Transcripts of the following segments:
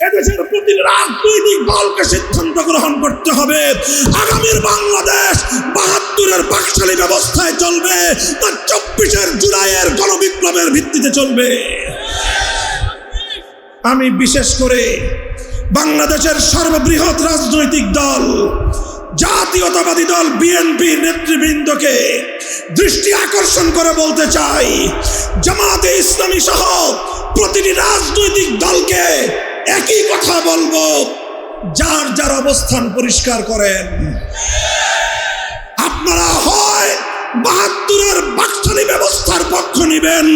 এদেশের প্রতি রাজনৈতিক দলকে সিদ্ধান্ত গ্রহণ করতে হবে। আগামীর বাংলাদেশ বাহাত্তরের বাকশালী ব্যবস্থায় চলবে না চব্বিশের জুলাইয়ের গণবিপ্লবের ভিত্তিতে চলবে। আমি বিশেষ করে বাংলাদেশের সর্ববৃহৎ রাজনৈতিক দল, জাতীয়তাবাদী দল বিএনপি নেতৃবৃন্দকে দৃষ্টি আকর্ষণ করে বলতে চাই, জামাতে ইসলামী সহ প্রতিটি রাজনৈতিক দলকে একই কথা বলব। যার যার অবস্থান পরিষ্কার করেন। আপনারা হয় বাহাত্তরের বাকশালী ব্যবস্থার পক্ষ নিবেন,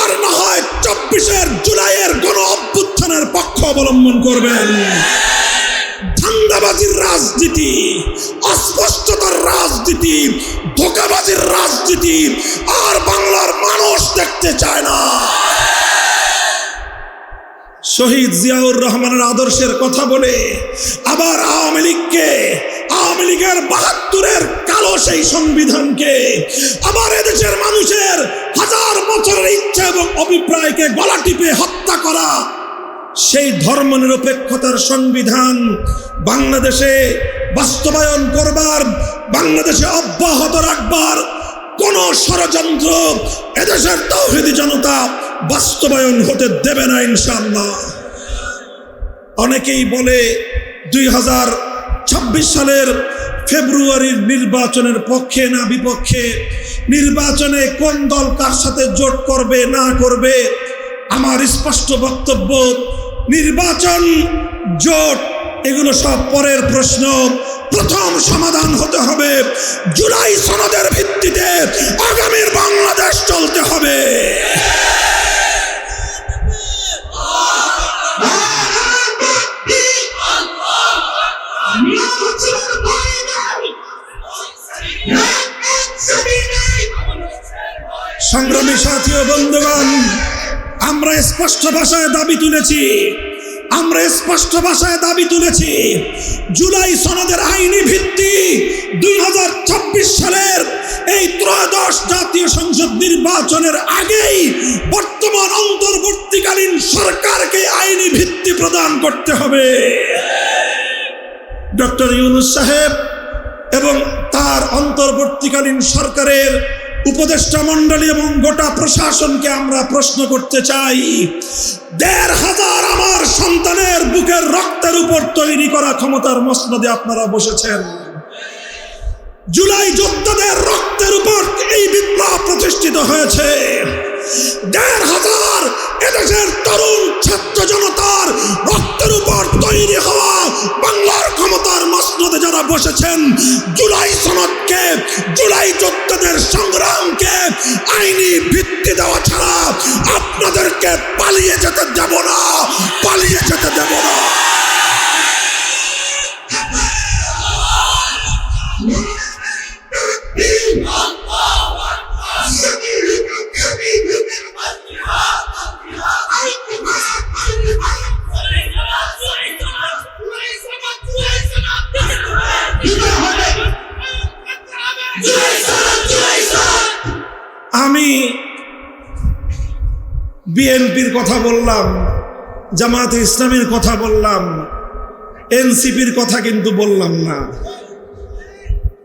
আর না হয় চব্বিশের জুলাইয়ের গণ অভ্যুত্থানের পক্ষ অবলম্বন করবেন। ধান্দাবাজির রাজনীতি, অস্পষ্টতার রাজনীতি, ধোকাবাজির রাজনীতি, আর বাংলার মানুষ দেখতে চায় না। শহীদ জিয়াউর রহমানের আদর্শের কথা বলে আবার আওয়ামী লীগকে, আওয়ামী লীগের বাহাত্তরের কালো সেই সংবিধানকে, আবার এদেশের মানুষের হাজার বছরের ইচ্ছা এবং অভিপ্রায়কে গলা টিপে হত্যা করা সেই ধর্মনিরপেক্ষতার সংবিধান বাংলাদেশে বাস্তবায়ন করবার, বাংলাদেশে অব্যাহত রাখবার কোন ষড়যন্ত্র এদেশের তৌহিদি জনতা বাস্তবায়ন হতে দেবে না ইনশাল্লাহ অনেকেই বলে দুই হাজার ছাব্বিশ সালের ফেব্রুয়ারির নির্বাচনের পক্ষে না বিপক্ষে, নির্বাচনে কোন দল কার সাথে জোট করবে, না করবে, আমার স্পষ্ট বক্তব্য, নির্বাচন, জোট, এগুলো সব পরের প্রশ্ন। প্রথম সমাধান হতে হবে। জুলাই সনদের ভিত্তিতে আগামীর বাংলাদেশ চলতে হবে। সংগ্রামী সাথী ও বন্ধুগণ, আমরা স্পষ্ট ভাষায় দাবি তুলেছি আমরা স্পষ্ট ভাষায় দাবি তুলেছি, জুলাই সনদের আইনি ভিত্তি দুই সালের এই ত্রয়োদশ জাতীয় সংসদ নির্বাচনের আগেই বর্তমান অন্তর্বর্তীকালীন সরকারকে আইনি ভিত্তি প্রদান করতে হবে। ডক্টর ইউনুস সাহেব এবং তার অন্তর্বর্তীকালীন সরকারের উপদেষ্টা মণ্ডলী এবং গোটা প্রশাসনকে আমরা প্রশ্ন করতে চাই। দেড় হাজার আমার সন্তানের বুকের রক্তের উপর তৈরি করা ক্ষমতার মসনদে আপনারা বসেছেন। জুলাই যোদ্ধাদের রক্তের উপর এই বিপ্লব প্রতিষ্ঠিত হয়েছে। দেড় হাজার এদেশের তরুণ ছাত্র জনতার রক্তের উপর তৈরি হওয়া বাংলার ক্ষমতার মসনদে যারা বসেছেন, জুলাই সনদকে, জুলাই যোদ্ধাদের সংগ্রামকে আইনি ভিত্তি দেওয়া ছাড়া আপনাদেরকে পালিয়ে যেতে দেব না, পালিয়ে যেতে দেব না। আমি বিএনপির কথা বললাম জামাত ইসলামের কথা বললাম, এনসিপির কথা কিন্তু বললাম না।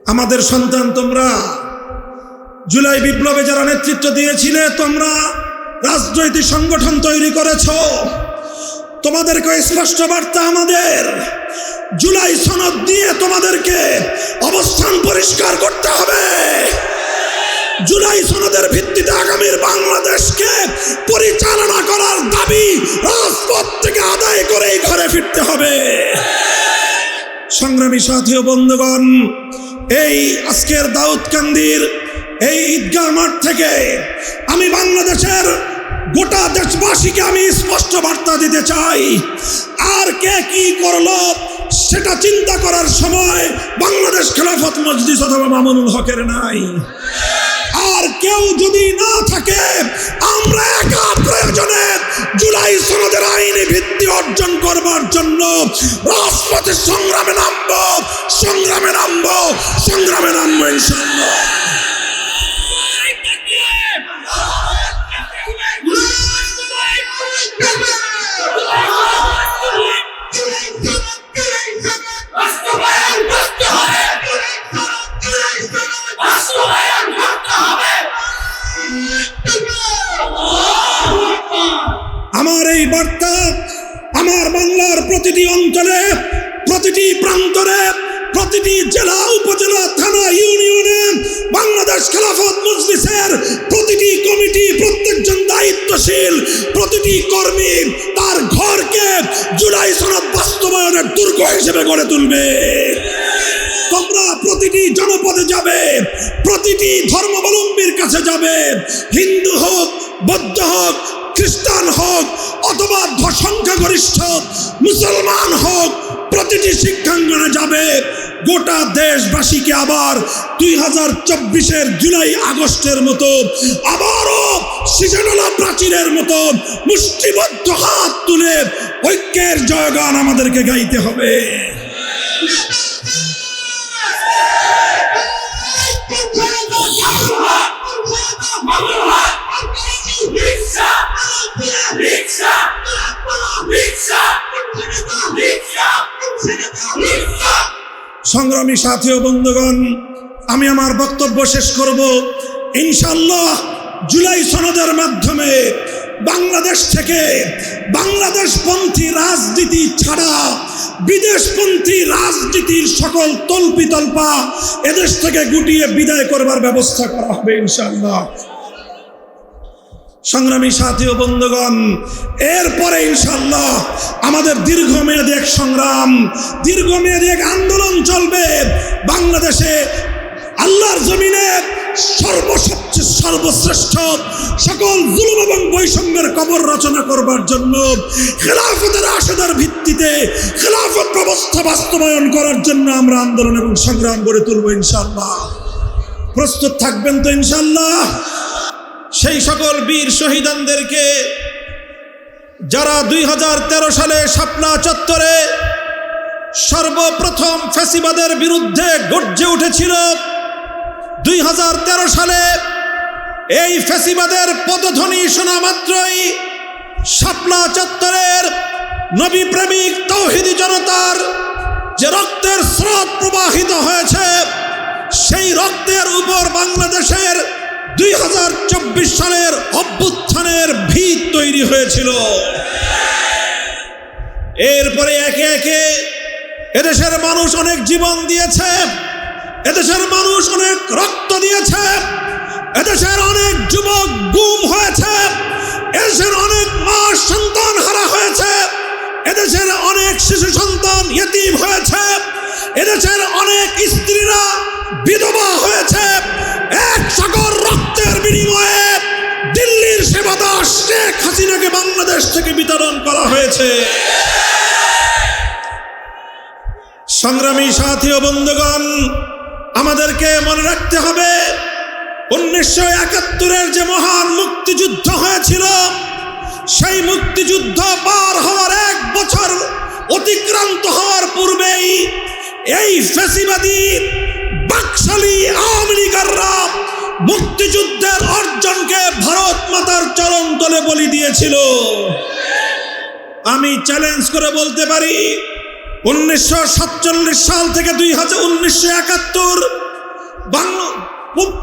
আমাদের সন্তান তোমরা, জুলাই বিপ্লবে যারা নেতৃত্ব দিয়েছিলে, তোমরা রাজনৈতিক সংগঠন তৈরি করেছ। তোমাদেরকে স্পষ্ট বার্তা আমাদের, জুলাই সনদ দিয়ে তোমাদেরকে অবস্থান পরিষ্কার করতে হবে। জুলাই সনদের ভিত্তিতে আগামীর বাংলাদেশকে পরিচালনা করার দাবি রাজপথ থেকে আদায় করে ঘরে ফিরতে হবে। সংগ্রামী সাথী বন্ধুগণ, এই আজকের দাউদকান্দির এই ঈদগাহ মাঠ থেকে আমি বাংলাদেশের গোটা দেশবাসীকে আমি স্পষ্ট বার্তা দিতে চাই। আর কে কি করল, সেটা চিন্তা করার সময় বাংলাদেশ খেলাফত মজলিস অথবা মামুনুল হকের নাই। আর কেউ যদি না থাকে, আমরা একা প্রয়োজনে জুলাই সনদের আইনি ভিত্তি অর্জন করবার জন্য রাজপথে সংগ্রামে নামব সংগ্রামে নামব সংগ্রামে নামব ইনশাল্লাহ প্রতিটি অঞ্চলে, প্রতিটি প্রান্তরে, প্রতিটি জেলা, উপজেলা, থানা, ইউনিয়নে বাংলাদেশ খেলাফত মজলিসের প্রতিটি কমিটি প্রত্যেকজন দায়িত্বশীল, প্রতিটি কর্মী তার ঘরকে জুলাই সনদ বাস্তবায়নের দুর্গ হিসেবে গড়ে তুলবে। তোমরা প্রতিটি জনপদে যাবে, প্রতিটি ধর্মাবলম্বীর কাছে যাবে, হিন্দু হোক, বৌদ্ধ হোক খ্রিস্টান হোক অথবা সংখ্যাগরিষ্ঠ মুসলমান হোক, প্রতিটি শিক্ষাঙ্গনে যাবে। গোটা দেশবাসীকে আবার দুই হাজার চব্বিশের জুলাই আগস্টের মতো আবারও সিজানলা প্রাচীরের মতো মুষ্টিবদ্ধ হাত তুলে ঐক্যের জয়গান আমাদেরকে গাইতে হবে। সংগ্রামী সাথী ও বন্ধুগণ, আমি আমার বক্তব্য শেষ করব। ইনশাল্লাহ জুলাই সনদের মাধ্যমে বাংলাদেশ থেকে বাংলাদেশপন্থী রাজনীতি ছাড়া বিদেশপন্থী রাজনীতির সকল তল্পি তল্পা এদেশ থেকে গুটিয়ে বিদায় করবার ব্যবস্থা করা হবে ইনশাল্লাহ সংগ্রামী সাথী ও বন্ধুগণ, এরপরে ইনশাল্লাহ আমাদের দীর্ঘমেয়াদী এক সংগ্রাম, দীর্ঘমেয়াদী এক আন্দোলন চলবে। বাংলাদেশে আল্লাহর জমিনে সর্বসবচেয়ে সর্বশ্রেষ্ঠ সকল জুলুম এবং বৈষম্যের কবর রচনা করবার জন্য, খেলাফতের আশাদার ভিত্তিতে খেলাফত ব্যবস্থা বাস্তবায়ন করার জন্য আমরা আন্দোলন এবং সংগ্রাম গড়ে তুলব ইনশাল্লাহ প্রস্তুত থাকবেন তো ইনশাল্লাহ সেই সকল বীর শহীদানদেরকে যারা দুই হাজার তেরো সালে শাপলা চত্বরে সর্বপ্রথম ফ্যাসিবাদের বিরুদ্ধে গর্জে উঠেছিল, দুই হাজার তেরো সালে এই ফ্যাসিবাদের পদধ্বনি শোনা মাত্রই শাপলা চত্বরের নবী প্রেমিক তৌহিদি জনতার যে রক্তের স্রোত প্রবাহিত হয়েছে, সেই রক্তের উপর বাংলাদেশের দুই হাজার চব্বিশ সালের অভ্যুত্থানের ভিত তৈরি হয়েছিল। এরপরে একে একে এদেশের মানুষ অনেক জীবন দিয়েছে, এদেশের মানুষ অনেক রক্ত দিয়েছে, এদেশের অনেক যুবক গুম হয়েছে, এদেশের অনেক মা সন্তান হারা হয়েছে, এদেশের অনেক শিশু সন্তান ইয়েতিম হয়েছে, এদেশের অনেক স্ত্রীরা বিধবা হয়েছে বাংলাদেশ থেকে বিতরণ করা হয়েছে। সংগ্রামী সাথী ও বন্ধুগণ, আমাদেরকে মনে রাখতে হবে, উনিশশো একাত্তরের যে মহান মুক্তিযুদ্ধ হয়েছিল, সেই মুক্তিযুদ্ধ পার হওয়ার এক বছর অতিক্রান্ত হওয়ার পূর্বেই এই ফেসিবাদী বাকশালী আওয়ামী লীগাররা মুক্তিযুদ্ধের অর্জনকে ভারত মাতার চরণ তলে বলি দিয়েছিল। আমি চ্যালেঞ্জ করে বলতে পারি, উনিশশো সাতচল্লিশ সাল থেকে দুই হাজার উনিশশো একাত্তর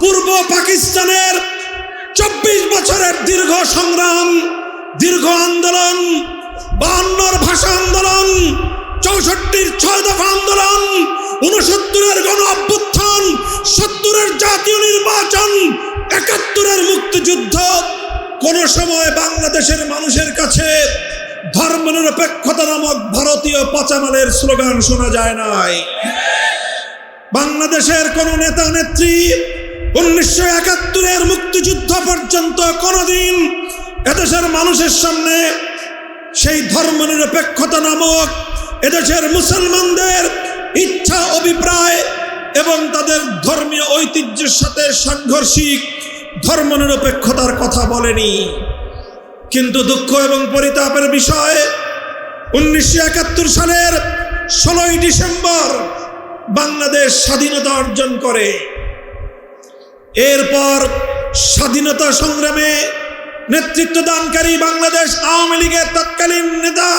পূর্ব পাকিস্তানের চব্বিশ বছরের দীর্ঘ সংগ্রাম, দীর্ঘ আন্দোলন, বাহান্নর ভাষা আন্দোলন, চৌষট্টির ছয় দফা আন্দোলন উনসত্তরের গণ অভ্যুত্থান সত্তরের জাতীয় নির্বাচন, একাত্তরের মুক্তিযুদ্ধ। কোন সময় বাংলাদেশের মানুষের কাছে ধর্মনিরপেক্ষতা নামক ভারতীয় পচামালের স্লোগান শোনা যায় নাই। বাংলাদেশের কোন নেতা নেত্রী উনিশশো একাত্তরের মুক্তিযুদ্ধ পর্যন্ত কোনোদিন এদেশের মানুষের সামনে সেই ধর্মনিরপেক্ষতা নামক এদেশের মুসলমানদের ইচ্ছা, অভিপ্রায় এবং তাদের ধর্মীয় ঐতিহ্যের সাথে সাংঘর্ষিক ধর্মনিরপেক্ষতার কথা বলেনি। কিন্তু দুঃখ এবং পরিতাপের বিষয়, উনিশশো সালের ষোলোই ডিসেম্বর বাংলাদেশ স্বাধীনতা অর্জন করে। এরপর স্বাধীনতা সংগ্রামে নেতৃত্ব দানকারী বাংলাদেশ আওয়ামী লীগের তৎকালীন নেতা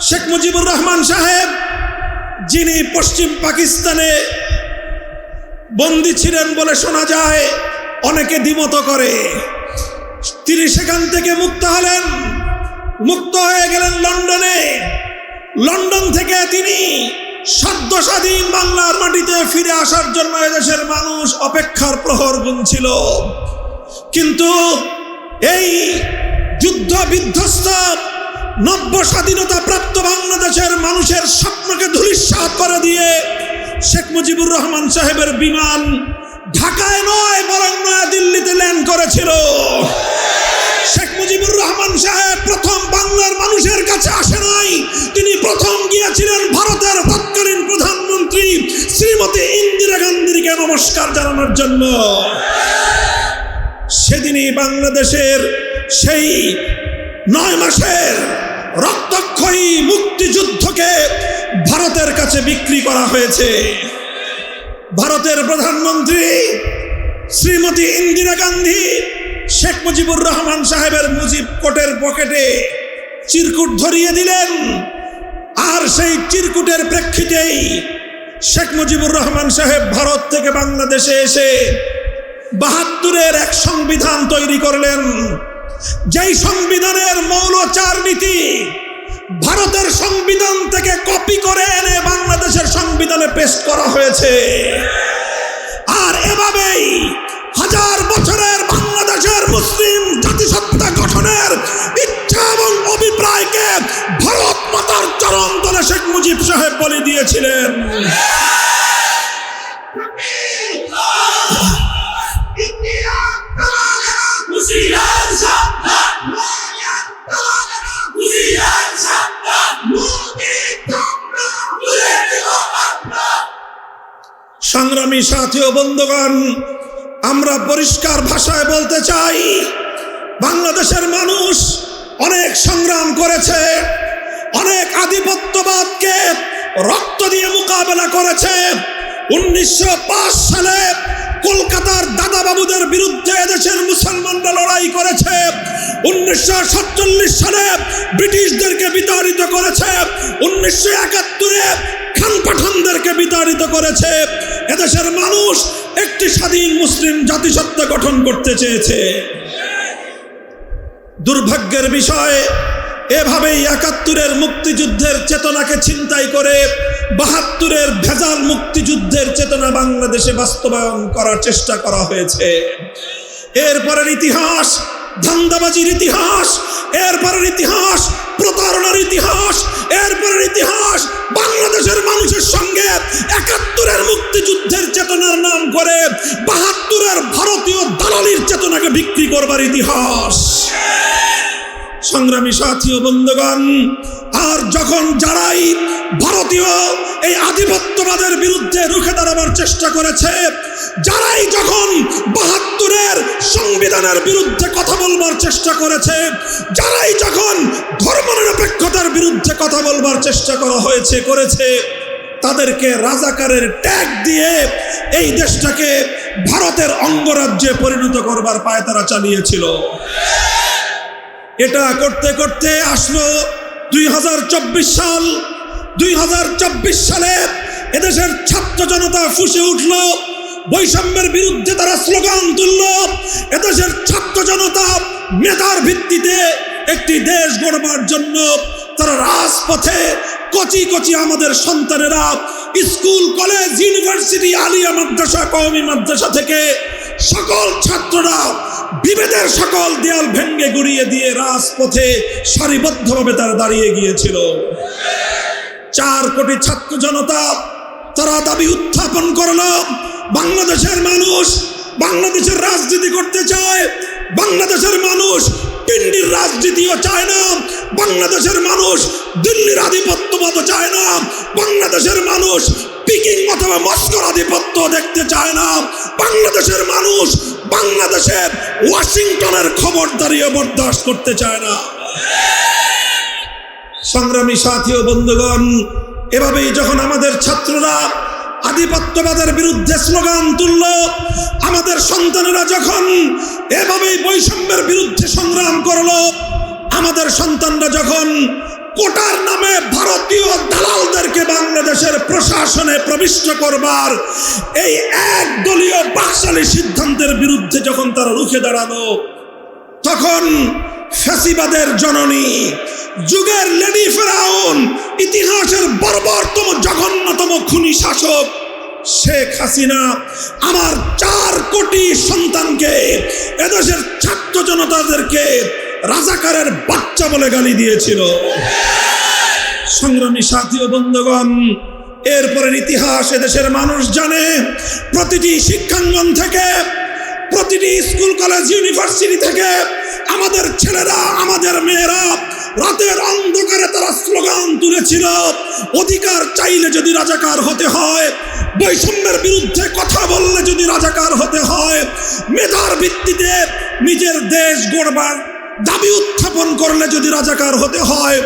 শেখ মুজিবুর রহমান সাহেব যিনি পশ্চিম পাকিস্তানে বন্দী ছিলেন বলে শোনা যায়, অনেকে দ্বিমত করে। তিনি সেখান থেকে মুক্ত হলেন, মুক্ত হয়ে গেলেন লন্ডনে। লন্ডন থেকে তিনি সদ্য স্বাধীন বাংলার মাটিতে ফিরে আসার জন্য এদেশের মানুষ অপেক্ষার প্রহর গুনছিল। কিন্তু এই যুদ্ধ বিধ্বস্ত নব্য স্বাধীনতা প্রাপ্ত বাংলাদেশের মানুষের স্বপ্নকে ধূলিসাৎ করে দিয়ে শেখ মুজিবুর রহমান সাহেবের বিমান ঢাকায় নয়, বরং নয়া দিল্লিতে ল্যান্ড করেছিল। শেখ মুজিবুর রহমান সাহেব প্রথম বাংলার মানুষের কাছে আসে নাই। তিনি প্রথম গিয়েছিলেন ভারতের তৎকালীন প্রধানমন্ত্রী শ্রীমতী ইন্দিরা গান্ধীকে নমস্কার জানানোর জন্য। সেদিনই বাংলাদেশের সেই নয় মাসের রক্তক্ষয়ী মুক্তিযুদ্ধকে ভারতের কাছে বিক্রি করা হয়েছে। ভারতের প্রধানমন্ত্রী শ্রীমতী ইন্দিরা গান্ধী, শেখ মুজিবুর রহমান সাহেবের মুজিব কোটের পকেটে চিরকুট ধরিয়ে দিলেন। আর সেই চিরকুটের প্রেক্ষিতেই শেখ মুজিবুর রহমান সাহেব ভারত থেকে বাংলাদেশে এসে বাহাত্তরের এক সংবিধান তৈরি করলেন। যেই সংবিধানের মৌল চার নীতি ভারতের সংবিধান থেকে কপি করে এনে বাংলাদেশের সংবিধানে পেশ করা হয়েছে, আর এভাবেই হাজার বছরের বাংলাদেশের মুসলিম জাতিসত্তা গঠনের ইচ্ছা এবং অভিপ্রায়কে ভারত মাতার চরম তলে শেখ মুজিব সাহেব বলে দিয়েছিলেন। সংগ্রামী সাথী ও বন্ধুগণ, আমরা পরিষ্কার ভাষায় বলতে চাই, বাংলাদেশের মানুষ অনেক সংগ্রাম করেছে, অনেক আধিপত্যবাদকে রক্ত দিয়ে মোকাবেলা করেছে। উনিশশো পাঁচ সালে কলকাতার দাদাবাবুদের বিরুদ্ধে এদেশের মুসলমানরা লড়াই করেছে। উনিশশো সাতচল্লিশ সালে ব্রিটিশদেরকে বিতাড়িত করেছে। উনিশশো একাত্তরে খান পাঠানদেরকে বিতাড়িত করেছে। এদেশের মানুষ একটি স্বাধীন মুসলিম জাতিসত্তা গঠন করতে চেয়েছে। দুর্ভাগ্যের বিষয় এভাবেই একাত্তরের মুক্তিযুদ্ধের চেতনাকে ছিনতাই করে বাহাত্তরের ভেজাল মুক্তিযুদ্ধের চেতনা বাংলাদেশে বাস্তবায়ন করার চেষ্টা করা হয়েছে। এরপরের ইতিহাস, ধান্দাবাজির ইতিহাস, এরপরের ইতিহাস, প্রতারণার ইতিহাস, এরপরের ইতিহাস, বাংলাদেশের মানুষের সঙ্গে একাত্তরের মুক্তিযুদ্ধের চেতনার নাম করে বাহাত্তরের ভারতীয় দালালির চেতনাকে বিক্রি করবার ইতিহাস। সংগ্রামী সাথী ও বন্ধুগণ, আর যখন যারাই ভারতীয় এই আধিপত্যবাদের বিরুদ্ধে রুখে দাঁড়াবার চেষ্টা করেছে, যারাই যখন বাহাত্তরের সংবিধানের বিরুদ্ধে কথা বলবার চেষ্টা করেছে, যারাই যখন ধর্মনিরপেক্ষতার বিরুদ্ধে কথা বলবার চেষ্টা করা হয়েছে, করেছে, তাদেরকে রাজাকারের ট্যাগ দিয়ে এই দেশটাকে ভারতের অঙ্গরাজ্যে পরিণত করবার পায় তারা চালিয়েছিল। এটা করতে করতে আসলো দুই হাজার চব্বিশ সাল। দুই হাজার চব্বিশ সালে এদেশের ছাত্র জনতা ফুসে উঠল। বৈষম্যের বিরুদ্ধে তারা স্লোগান তুলল। এদেশের ছাত্র জনতা মেধার ভিত্তিতে একটি দেশ গড়বার জন্য তারা রাজপথে কচি কচি আমাদের সন্তানেরা স্কুল, কলেজ, ইউনিভার্সিটি, আলিয়া মাদ্রাসা, কওমি মাদ্রাসা থেকে সকল ছাত্ররা বিভেদের সকল দেয়াল ভেঙ্গে গুড়িয়ে দিয়ে রাজপথে সারিবদ্ধভাবে তারা দাঁড়িয়ে গিয়েছিল। চার কোটি ছাত্র জনতা তারা দাবি উত্থাপন করল, বাংলাদেশের মানুষ বাংলাদেশের রাজনীতি করতে চায়, বাংলাদেশের মানুষ পিন্ডির রাজনীতিও চায় না, বাংলাদেশের মানুষ দিল্লির আধিপত্যবাদ চায় না, বাংলাদেশের মানুষ পিকিং অথবা মস্কর আধিপত্য দেখতে চায় না। বাংলাদেশের মানুষ বাংলাদেশের ওয়াশিংটনের খবরদারিও বরদাস্ত করতে চায় না। সংগ্রামী সাথী ও বন্ধুগণ, এভাবেই যখন আমাদের ছাত্ররা আধিপত্যবাদের বিরুদ্ধে স্লোগান তুলল, আমাদের সন্তানেরা যখন এভাবেই বৈষম্যের বিরুদ্ধে সংগ্রাম করল, আমাদের সন্তানরা যখন কোটার নামে ভারতীয় দালালদেরকে বাংলাদেশের প্রশাসনে প্রবিষ্ট করবার এই একদলীয় বাকশালী সিদ্ধান্তের বিরুদ্ধে যখন তারা রুখে দাঁড়াল, তখন ফ্যাসিবাদের জননী, যুগের লেডি ফেরাউন, ইতিহাসের বর্বরতম, জঘন্যতম খুনি শাসক শেখ হাসিনা, আমার চার কোটি সন্তানকে, এদেশের ছাত্র জনতাদেরকে রাজাকারের বাচ্চা বলে গালি দিয়েছিল। সংগ্রামী সাথী বন্ধুগণ, এরপরের ইতিহাস এদেশের মানুষ জানে, প্রতিটি শিক্ষাঙ্গন থেকে, প্রতিটি স্কুল, কলেজ, ইউনিভার্সিটি থেকে আমাদের ছেলেরা, আমাদের মেয়েরা রাতের অন্ধকারে তারা স্লোগান তুলেছিল, অধিকার চাইলে যদি রাজাকার হতে হয়, বৈষম্যের বিরুদ্ধে কথা বললে যদি রাজাকার হতে হয়, মেধার ভিত্তিতে নিজের দেশ গড়বার দাবি উত্থাপন করলে যদি রাজাকার হতে হয়,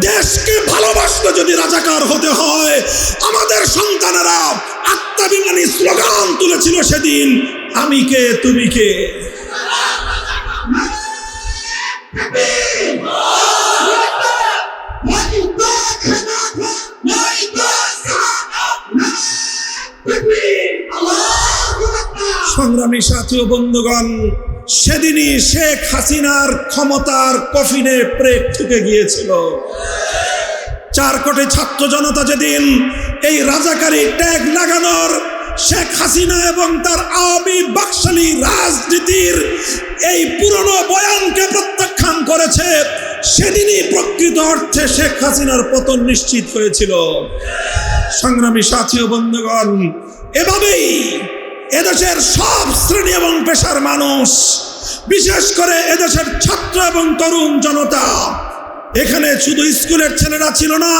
দেশকে ভালোবাসলে যদি রাজাকার হতে হয়, আমাদের সন্তানেরা আত্মাভিমানী স্লোগান তুলেছিল সেদিন, আমি কে, তুমি কে? সংগ্রামী সাথী ও বন্ধুগণ সেদিনই শেখ হাসিনার ক্ষমতার কফিনে প্রেক ঠুকে গিয়েছিল। চার কোটি ছাত্র জনতা যেদিন এই রাজাকারী ট্যাগ লাগানোর শেখ হাসিনা এবং তার আওয়ামী বাকশালী রাজনীতির এই পুরনো বয়ানকে প্রত্যাখ্যান করেছে, সেদিনই প্রকৃত অর্থে শেখ হাসিনার পতন নিশ্চিত হয়েছিল। সংগ্রামী সাথী বন্ধুগণ, এভাবেই এদেশের সব শ্রেণি এবং পেশার মানুষ, বিশেষ করে এদেশের ছাত্র এবং তরুণ জনতা, এখানে শুধু স্কুলের ছেলেরা ছিল না,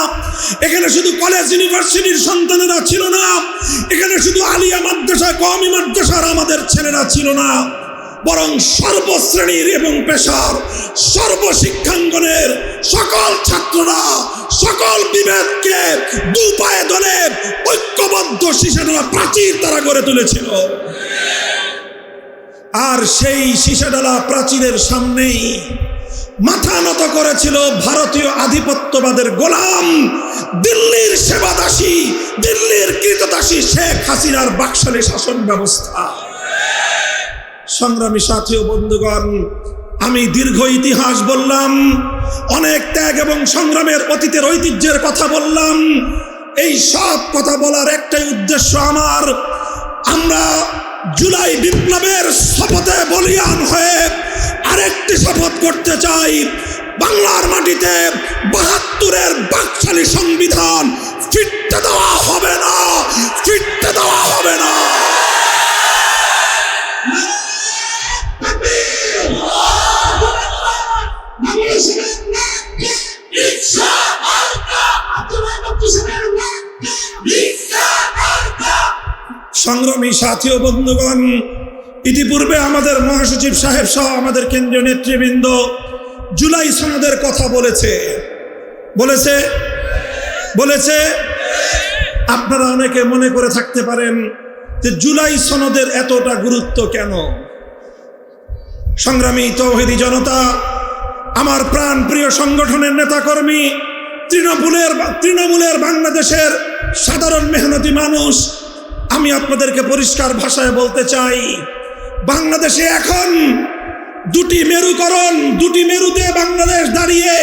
এখানে শুধু কলেজ, ইউনিভার্সিটির সন্তানেরা ছিল না, এখানে শুধু আলিয়া মাদ্রাসা কমি মাদ্রাসার আমাদের ছেলেরা ছিল না। বরং সর্বশ্রেণীর এবং পেশার সর্বশিক্ষাঙ্গনের সকল ছাত্ররা সকল বিভেদকে দু পায়ে ধরে ঐক্যবদ্ধ শিশাডালা প্রাচীর তারা গড়ে তুলেছিল। আর সেই শিশাডালা প্রাচীরের সামনেই মাথা নত করেছিল ভারতীয় আধিপত্যবাদের গোলাম দিল্লির সেবাদাসী, দিল্লির কৃতদাসী শেখ হাসিনার বাকশালী শাসন ব্যবস্থা। সংগ্রামী সাথী ও বন্ধুগণ, আমি দীর্ঘ ইতিহাস বললাম, অনেক ত্যাগ এবং সংগ্রামের অতীতের ঐতিহ্যের কথা বললাম। এই সব কথা বলার একটাই উদ্দেশ্য আমার। আমরা জুলাই বিপ্লবের শপথে বলিয়ান হয়ে আরেকটি শপথ করতে চাই। বাংলার মাটিতে বাহাত্তরের বাকশালী সংবিধান ফিরতে দেওয়া হবে না, ফিরতে দেওয়া হবে না। সংগ্রামী সাথী ও বন্ধুগণ, ইতিপূর্বে আমাদের মহাসচিব সাহেব সহ আমাদের কেন্দ্রীয় নেতৃবৃন্দ জুলাই সনদের কথা বলেছে। বলেছে? বলেছে? আপনারা অনেকে মনে করে থাকতে পারেন যে জুলাই সনদের এতটা গুরুত্ব কেন? সংগ্রামী তৌহিদি জনতা আমার প্রাণ প্রিয় সংগঠনের নেতাকর্মী, তৃণমূলের তৃণমূলের বাংলাদেশের সাধারণ মেহনতি মানুষ, আমি আপনাদেরকে পরিষ্কার ভাষায় বলতে চাই, বাংলাদেশে এখন দুটি মেরুকরণ, দুটি মেরুতে বাংলাদেশ দাঁড়িয়ে,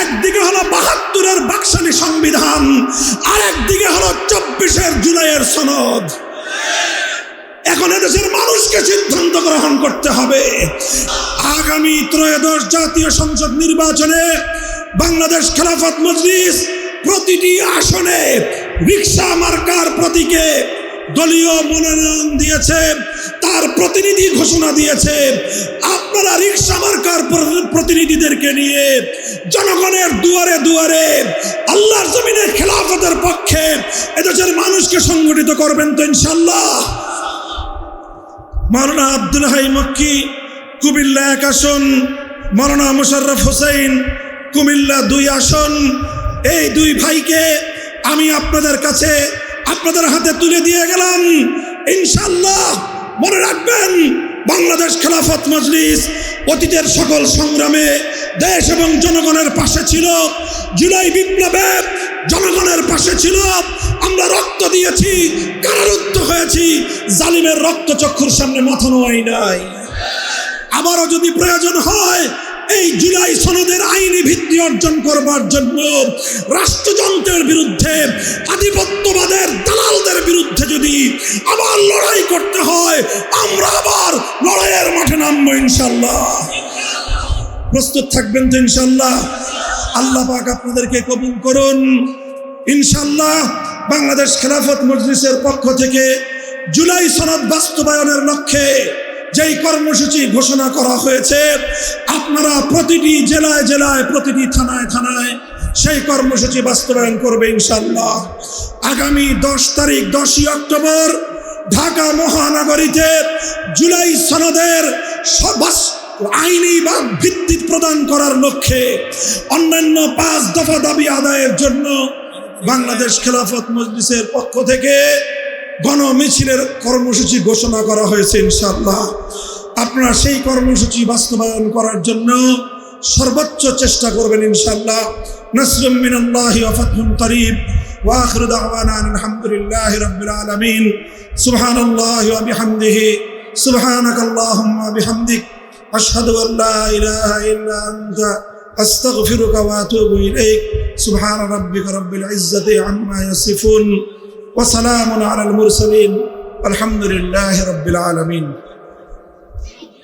একদিকে হলো বাহাত্তরের বাকশালী সংবিধান আর একদিকে হলো চব্বিশের জুলাইয়ের সনদ। এখন এদেশের মানুষকে সিদ্ধান্ত গ্রহণ করতে হবে। আগামী ত্রয়োদশ জাতীয় সংসদ নির্বাচনে বাংলাদেশ খেলাফত মজলিস প্রতিটি আসনে রিক্সা মার্কার প্রতীকে দলীয় মনোনয়ন দিয়েছে, তার প্রতিনিধি ঘোষণা দিয়েছে। আপনারা রিক্সা মার্কার প্রতিনিধিদেরকে নিয়ে জনগণের দুয়ারে দুয়ারে আল্লাহর জমিনের খেলাফতের পক্ষে এদেশের মানুষকে সংগঠিত করবেন তো ইনশাল্লাহ মাওলানা আব্দুল হাই মক্কি, কুমিল্লা এক আসন। মাওলানা মোশাররফ হোসেন, কুমিল্লা দুই আসন। এই দুই ভাইকে আমি আপনাদের কাছে, আপনাদের হাতে তুলে দিয়ে গেলাম। ইনশাল্লাহ মনে রাখবেন, বাংলাদেশ খেলাফত মজলিস অতীতের সকল সংগ্রামে দেশ এবং জনগণের পাশে ছিল। জুলাই বিপ্লবে জনগণের পাশে ছিল। আমরা রক্ত দিয়েছি, কারারুদ্ধ হয়েছি। জালিমের রক্ত চক্ষুর সামনে মাথা নোয়াই নাই। আবারও যদি প্রয়োজন হয়, এই জুলাই সনদের আইনি ভিত্তি অর্জন করবার জন্য রাষ্ট্রযন্ত্রের বিরুদ্ধে, আধিপত্যবাদের দালালদের বিরুদ্ধে যদি আবার লড়াই করতে হয়, আমরা আবার লড়াইয়ের মাঠে নামবো ইনশাল্লাহ প্রস্তুত থাকবেন তো ইনশাল্লাহ আল্লাহ পাক আপনাদেরকে কবুল করুন। ইনশাল্লাহ বাংলাদেশ খেলাফত মজলিসের পক্ষ থেকে জুলাই সনদ বাস্তবায়নের লক্ষ্যে যেই কর্মসূচি ঘোষণা করা হয়েছে, আপনারা প্রতিটি জেলায় জেলায়, প্রতিটি থানায় থানায় সেই কর্মসূচি বাস্তবায়ন করবে ইনশাল্লাহ আগামী দশ তারিখ, দশই অক্টোবর ঢাকা মহানগরীতে জুলাই সনদের আইনি বা ভিত্তি প্রদান করার লক্ষ্যে অন্যান্য পাঁচ দফা দাবি আদায়ের জন্য বাংলাদেশ খেলাফত মজলিসের পক্ষ থেকে গণমিছিলের কর্মসূচি ঘোষণা করা হয়েছে ইনশাআল্লাহ। আপনারা সেই কর্মসূচি বাস্তবায়ন করার জন্য সর্বোচ্চ চেষ্টা করবেন ইনশাআল্লাহ। নসরুম মিনাল্লাহি ওয়া ফাতহুন করিব ওয়া আখিরু দাওয়ানা আলহামদুলিল্লাহি রাব্বিল আলামিন। সুবহানাল্লাহি ওয়া বিহামদিহি। সুবহানাকাল্লাহুম্মা বিহামদিক। أشهد أن لا إله إلا أنت أستغفرك وأتوب إليك. سبحان ربك رب العزة عما يصفون وسلام على المرسلين الحمد لله رب العالمين.